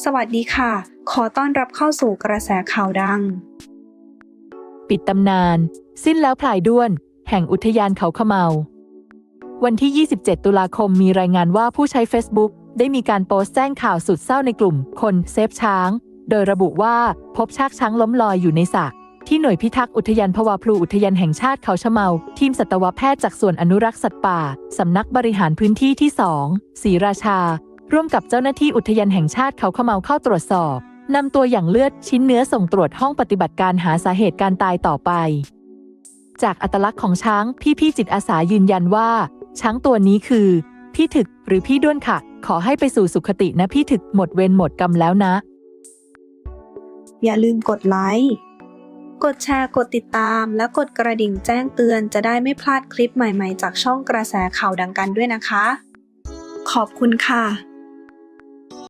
สวัสดีค่ะ ขอต้อนรับเข้าสู่กระแสข่าวดัง ปิดตำนาน สิ้นแล้วพลายด้วน แห่งอุทยานเขาขะเมา วันที่ 27 ตุลาคมมีรายงานว่าผู้ใช้ Facebook ได้มีการโพสต์แจ้งข่าวสุดเศร้าในกลุ่ม คนเซฟช้าง โดยระบุว่าพบชากช้างล้มลอยอยู่ในสระที่หน่วยพิทักษ์อุทยานพวาพลูอุทยานแห่งชาติเขาชะเมา ทีมสัตวแพทย์จากส่วนอนุรักษ์สัตว์ป่า สำนักบริหารพื้นที่ที่ 2 ศรีราชา ร่วมกับเจ้าหน้าที่อุทยานแห่งชาติเขาขะเมาเข้าตรวจสอบนำตัวอย่างเลือดชิ้นเนื้อส่งตรวจห้องปฏิบัติการหาสาเหตุการตายต่อไป จากอัตลักษณ์ของช้างพี่พี่จิตอาสายืนยันว่า ช้างตัวนี้คือ พี่ถึกหรือพี่ด้วนค่ะ ขอให้ไปสู่สุขตินะพี่ถึกหมดเวรหมดกรรมแล้วนะ อย่าลืมกดไลค์กดแชร์กดติดตาม และกดกระดิ่งแจ้งเตือนจะได้ไม่พลาดคลิปใหม่ๆ จากช่องกระแสข่าวดังกันด้วยนะคะ ขอบคุณค่ะ